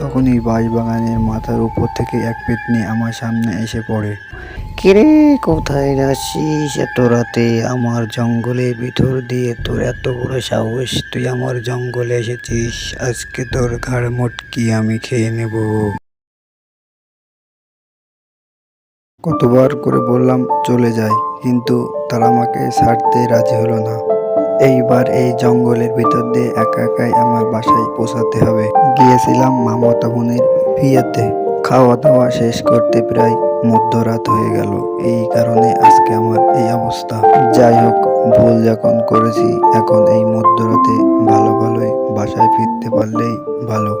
তখনই বাঁশবাগানের মাথার উপর থেকে এক পেতনি আমার সামনে এসে পড়ে। কিরে কোথায় যাচ্ছিস? এত রাতে আমার জঙ্গলের ভিতর দিয়ে তোর এত বড় সাহস তুই আমার জঙ্গলে এসেছিস। আজকে তোর ঘাড় মোটকি আমি খেয়ে নেব। কতবার করে বললাম চলে যায় কিন্তু তারা আমাকে ছাড়তে রাজি হলো না। এইবার এই জঙ্গলের ভিতর দিয়ে একা একাই আমার বাসায় পৌঁছাতে হবে। গিয়েছিলাম মামতা বোনের বিয়েতে। খাওয়া দাওয়া শেষ করতে প্রায় মধ্যরাত হয়ে গেল। এই কারণে আজকে আমার এই অবস্থা। যাই হোক, ভুল যখন করেছি, এখন এই মধ্যরাতে ভালো ভালোই বাসায় ফিরতে পারলেই ভালো।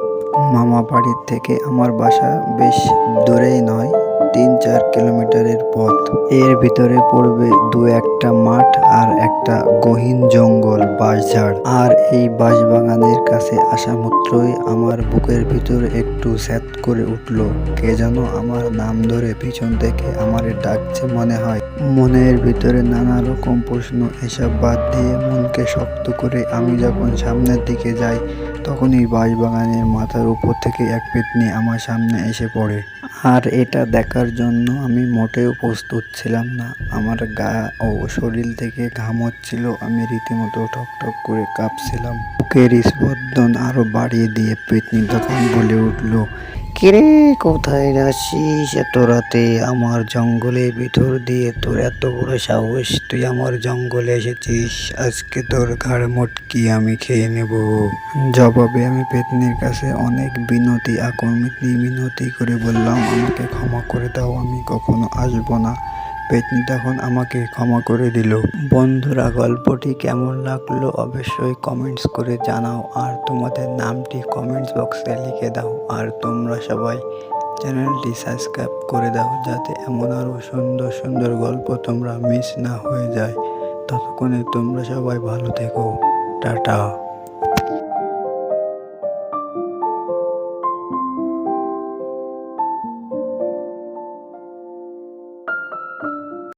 মামা বাড়ির থেকে আমার বাসা বেশ দূরেই নয় তিন চার কিলোমিটারের পথ। এর ভিতরে পড়বে দু একটা মাঠ আর একটা গহীন জঙ্গল, বাঁশঝাড়। আর এই বাঁশবাগানের কাছে আসা মাত্রই আমার বুকের ভিতর একটু স্যাত করে উঠল। কে যেন আমার নাম ধরে পিছন থেকে আমার ডাকছে মনে হয়। মনের ভিতরে নানা রকম প্রশ্ন এসব বাদ দিয়ে মনকে শক্ত করে আমি যখন সামনের দিকে যাই, তখনই বাঁশবাগানের মাথার উপর থেকে এক পেতনি আমার সামনে এসে পড়ে। আর এটা দেখার জন্য আমি মোটেও প্রস্তুত ছিলাম না। আমার গা ও শরীর থেকে ঘাম হচ্ছিল। আমি রীতিমতো ঠকঠক করে কাঁপছিলাম। বুকের স্পন্দন আরও বাড়িয়ে দিয়ে পেতনি তখন বলে উঠল, কিরে, কোথায় যাচ্ছিস এত রাতে আমার জঙ্গলের ভিতর দিয়ে তোর এত বড় সাহস, তুই আমার জঙ্গলে এসেছিস। আজকে তোর ঘাড় মোটকি আমি খেয়ে নেব। জবাবে আমি পেতনির কাছে অনেক বিনতি আকর্মিতি মিনতি করে বললাম, আমাকে ক্ষমা করে দাও, আমি কখনো আসব না। পেতনি তখন আমাকে ক্ষমা করে দিল। বন্ধুরা, গল্পটি কেমন লাগল অবশ্যই কমেন্টস করে জানাও আর তোমাদের নামটি কমেন্টস বক্সে লিখে দাও আর তোমরা সবাই চ্যানেলটি সাবস্ক্রাইব করে দাও যাতে এমন আরও সুন্দর সুন্দর গল্প তোমরা মিস না হয়ে যায়। ততক্ষণে তোমরা সবাই ভালো থেকো। টাটা।